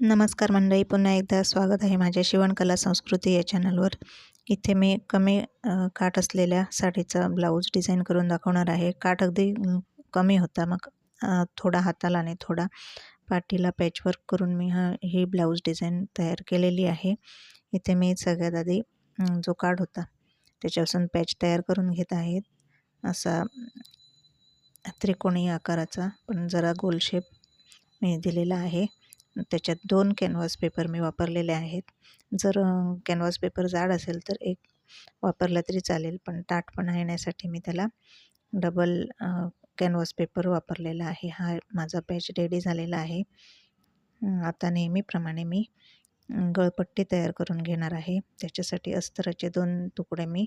नमस्कार मंडळी पुन्हा एकदा स्वागत आहे माझ्या शिवणकला संस्कृती या चॅनलवर. इथे मी कमी काठ असलेल्या साडीचा ब्लाऊज डिझाईन करून दाखवणार आहे. काठ अगदी कमी होता. मग थोडा हाताला आणि थोडा पाठीला पॅचवर्क करून मी हा ही ब्लाऊज डिझाईन तयार केलेली आहे. इथे मी सगळ्यात आधी जो काठ होता त्याच्यापासून पॅच तयार करून घेत आहेत असा त्रिकोणी आकाराचा पण जरा गोल शेप मी दिलेला आहे. त्याच्यात दोन कॅनव्हास पेपर मी वापरलेले आहेत. जर कॅनव्हास पेपर जाड असेल तर एक वापरला तरी चालेल पण ताटपणा येण्यासाठी मी त्याला डबल कॅनव्हास पेपर वापरलेला आहे. हा माझा पॅच रेडी झालेला आहे. आता नेहमीप्रमाणे मी गळपट्टी तयार करून घेणार आहे. त्याच्यासाठी अस्तराचे दोन तुकडे मी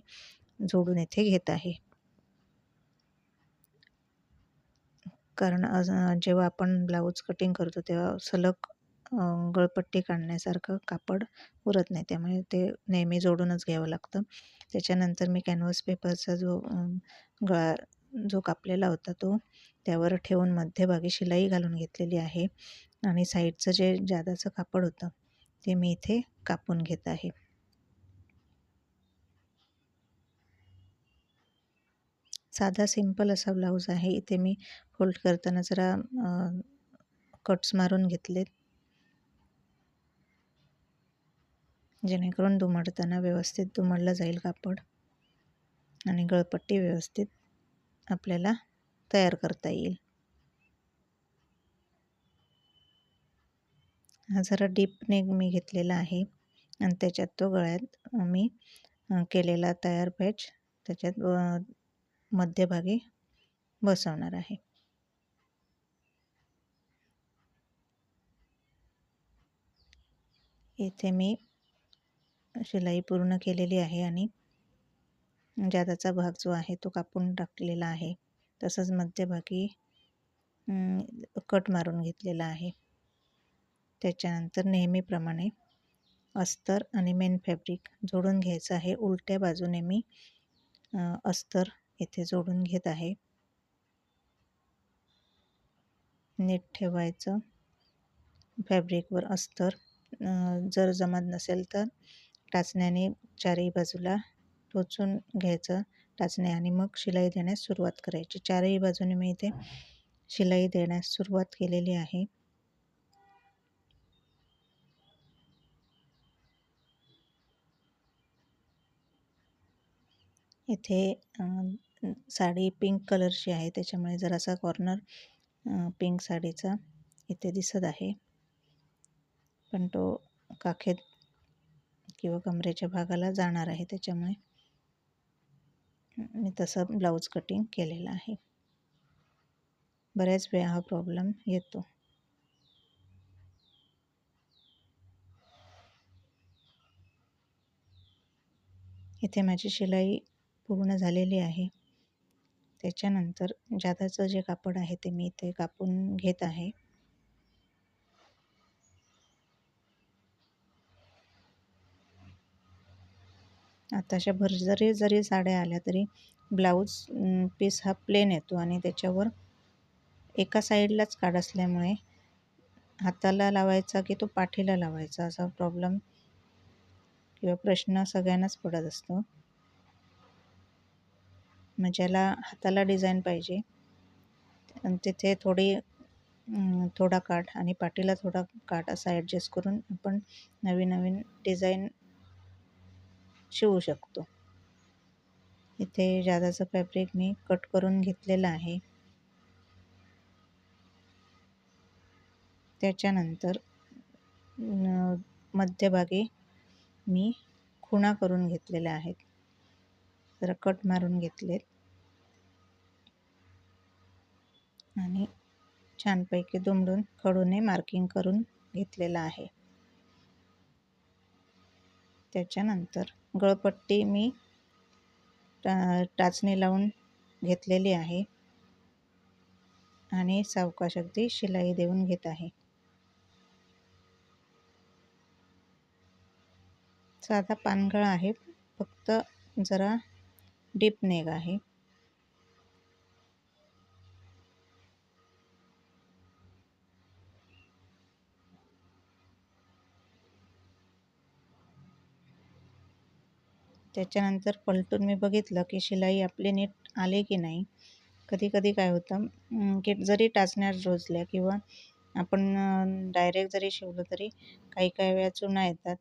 जोडून येथे घेत आहे. कारण जेव्हा आपण ब्लाऊज कटिंग करतो तेव्हा सलग गळपट्टी काढण्यासारखं कापड उरत नाही. त्यामुळे ते नेहमी जोडूनच घ्यावं लागतं. त्याच्यानंतर मी कॅनव्हस पेपरचा जो गळा जो कापलेला होता तो त्यावर ठेवून मध्यभागी शिलाई घालून घेतलेली आहे. आणि साईडचं जे जादाचं कापड होतं ते मी इथे कापून घेत आहे. साधा सिंपल असा ब्लाऊज आहे. इथे मी फोल्ड करताना जरा कट्स मारून घेतलेत. जेणेकरून दुमडताना व्यवस्थित दुमडलं जाईल कापड आणि गळपट्टी व्यवस्थित आपल्याला तयार करता येईल. हा जरा डीप नेक मी घेतलेला आहे आणि त्याच्यात तो गळ्यात मी केलेला तयार पॅच त्याच्यात मध्यभागी बसवणार आहे. इथे मी शिलाई पूर्ण केलेली आहे आणि जादाचा भाग जो आहे तो कापून टाकलेला आहे. तसंच मध्यभागी कट मारून घेतलेला आहे. त्याच्यानंतर नेहमीप्रमाणे अस्तर आणि मेन फॅब्रिक जोडून घ्यायचं आहे. उलट्या बाजूने मी अस्तर इथे जोडून घेत आहे. नीट ठेवायचं. फॅब्रिकवर अस्तर जर जमत नसेल तर टाचण्याने चारही बाजूला टोचून घ्यायचं टाचण्या आणि मग शिलाई देण्यास सुरुवात करायची. चारही बाजूने मी इथे शिलाई देण्यास सुरुवात केलेली आहे. इथे साडी पिंक कलरची आहे. त्याच्यामुळे जरासा कॉर्नर पिंक साडीचा इथे दिसत आहे. पण तो काखेत किंवा कमरेच्या भागाला जाणार आहे त्याच्यामुळे. मी तसं ब्लाऊज कटिंग केलेलं आहे. बऱ्याच वेळा हा प्रॉब्लेम येतो. इथे माझी शिलाई पूर्ण झालेली आहे. त्याच्यानंतर जादाचं जे कापड आहे ते मी इथे कापून घेत आहे. आताशा भरजरी जरी साड्या आल्या तरी ब्लाऊज पीस हा प्लेन येतो आणि त्याच्यावर एका साईडलाच काढ असल्यामुळे हाताला लावायचा की तो पाठीला लावायचा असा प्रॉब्लेम किंवा प्रश्न सगळ्यांनाच पडत असतो. मग ज्याला हाताला डिझाईन पाहिजे तिथे थोडी थोडा काठ आणि पाठीला थोडा काठ असा ॲडजस्ट करून आपण नवीन नवीन डिझाईन शिवू शकतो. इथे जादाचं फॅब्रिक मी कट करून घेतलेलं आहे. त्याच्यानंतर मध्यभागी मी खुणा करून घेतलेल्या आहेत जरा कट मारून घेतलेत. आणि छानपैकी दुमडून खडूने मार्किंग करून घेतलेलं आहे. त्याच्यानंतर गळपट्टी मी टा टाचणी लावून घेतलेली आहे. आणि सावकाश अगदी शिलाई देऊन घेत आहे. साधा पानगळ आहे फक्त जरा डीप नेग आहे. त्याच्यानंतर पलटून मी बघितलं की शिलाई आपली नीट आली की नाही. कधी कधी काय होतं की जरी टाचण्या रोजल्या किंवा आपण डायरेक्ट जरी शिवलं तरी काही काही वेळा चुना येतात.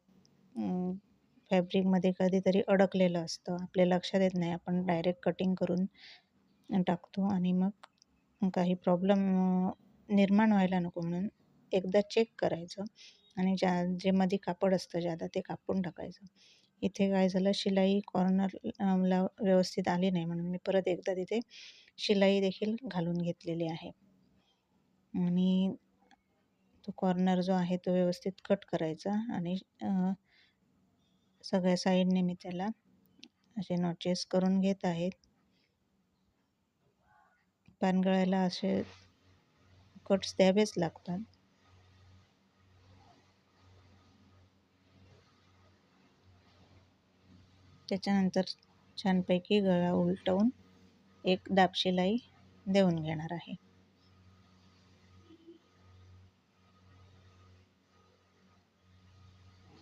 फॅब्रिकमध्ये कधीतरी अडकलेलं असतं. आपल्या लक्षात येत नाही. आपण डायरेक्ट कटिंग करून टाकतो आणि मग काही प्रॉब्लेम निर्माण व्हायला नको म्हणून एकदा चेक करायचं आणि ज्या जे मध्ये कापड असतं ज्यादा ते कापून टाकायचं. इथे काय झालं शिलाई कॉर्नरला व्यवस्थित आली नाही म्हणून मी परत एकदा तिथे शिलाई देखील घालून घेतलेली आहे. आणि तो कॉर्नर जो आहे तो व्यवस्थित कट करायचा आणि सगळ्या साईडने मी त्याला असे नॉचेस करून घेत आहेत पानगळ्याला असे कट्स द्यावेच लागतात. त्याच्यानंतर छानपैकी गळा उलटवून एक दाबशिलाई देऊन घेणार आहे.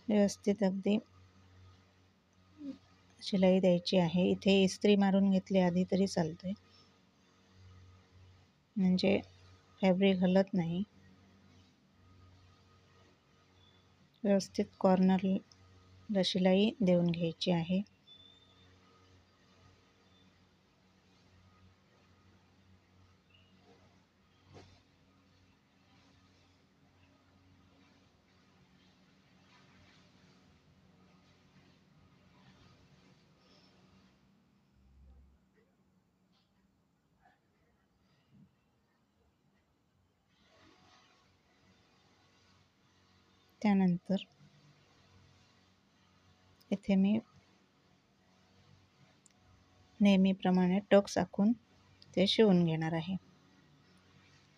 व्यवस्थित अगदी शिलाई द्यायची आहे. इथे इस्त्री मारून घेतली आधी तरी चालते म्हणजे फॅब्रिक हलत नाही. व्यवस्थित कॉर्नरला शिलाई देऊन घ्यायची आहे. त्यानंतर इथे मी नेहमीप्रमाणे टक्स आखून ते शिवून घेणार आहे.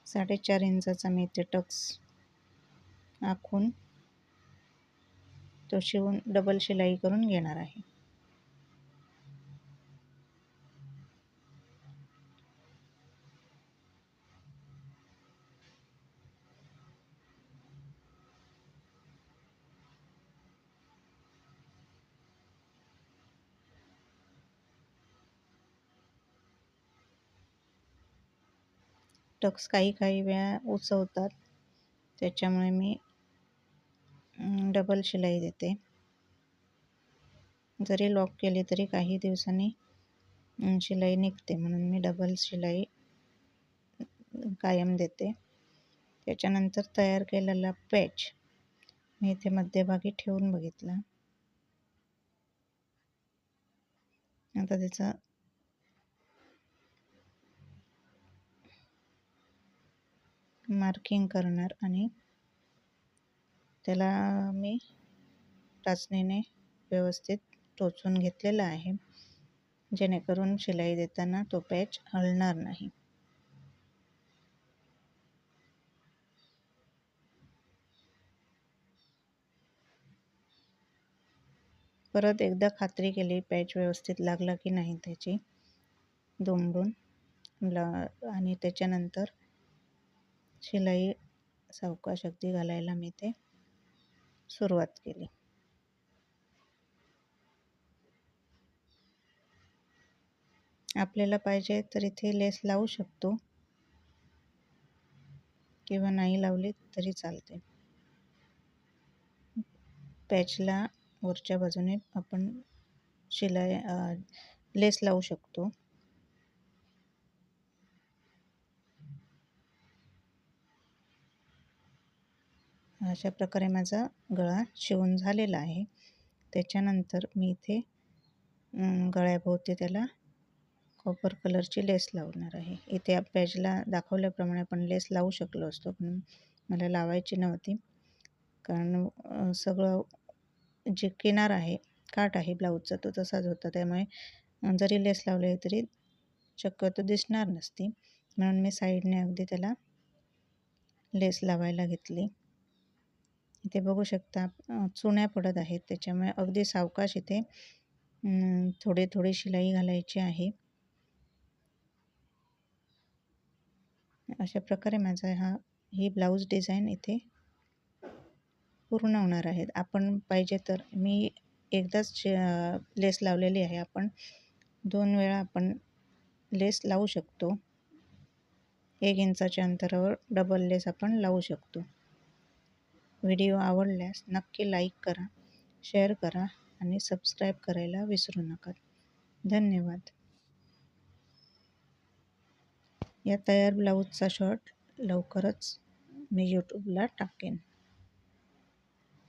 साडेचार इंचाचा मी इथे टक्स आखून तो शिवून डबल शिलाई करून घेणार आहे. टक्स काही काही वेळा उचवतात त्याच्यामुळे मी डबल शिलाई देते. जरी लॉक केली तरी काही दिवसांनी शिलाई निघते म्हणून मी डबल शिलाई कायम देते. त्याच्यानंतर तयार केलेला पॅच मी इथे मध्यभागी ठेवून बघितला. आता त्याचा मार्किंग करणार आणि त्याला मी टाचणीने व्यवस्थित टोचून घेतलेला आहे. जेणेकरून शिलाई देताना तो पॅच हलणार नाही. परत एकदा खात्री केली पॅच व्यवस्थित लागला की नाही त्याची दुमडून आणि त्याच्यानंतर शिलाई सावकाश अगदी घालायला मी ते सुरुवात केली. आपल्याला पाहिजे तर इथे लेस लावू शकतो. किंवा नाही लावली तरी चालते. पॅचला वरच्या बाजूने आपण शिलाई लेस लावू शकतो. अशा प्रकारे माझा गळा शिवून झालेला आहे. त्याच्यानंतर मी इथे गळ्याभोवती त्याला कॉपर कलरची लेस लावणार आहे. इथे पॅजला दाखवल्याप्रमाणे आपण लेस लावू शकलो असतो पण मला लावायची नव्हती. कारण सगळं जे किनार आहे काठ आहे ब्लाऊजचा तो तसाच होता. त्यामुळे जरी लेस लावले तरी शक्यतो दिसणार नसती. म्हणून मी साईडने अगदी त्याला लेस लावायला घेतली. इथे बघू शकता चुण्या पडत आहेत. त्याच्यामुळे अगदी सावकाश इथे थोडे थोडे शिलाई घालायची आहे. अशा प्रकारे माझा हा ही ब्लाऊज डिझाईन इथे पूर्ण होणार आहेत आपण पाहिजे तर मी एकदाच लेस लावलेली आहे. आपण दोन वेळा आपण लेस लावू शकतो. एक इंचाच्या अंतरावर डबल लेस आपण लावू शकतो. व्हिडिओ आवडल्यास नक्की लाईक करा शेअर करा आणि सबस्क्राईब करायला विसरू नका. धन्यवाद. या तयार ब्लाऊजचा शॉर्ट लवकरच मी यूट्यूबला टाकेन.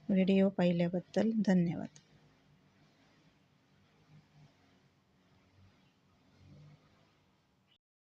व्हिडिओ पाहिल्याबद्दल धन्यवाद.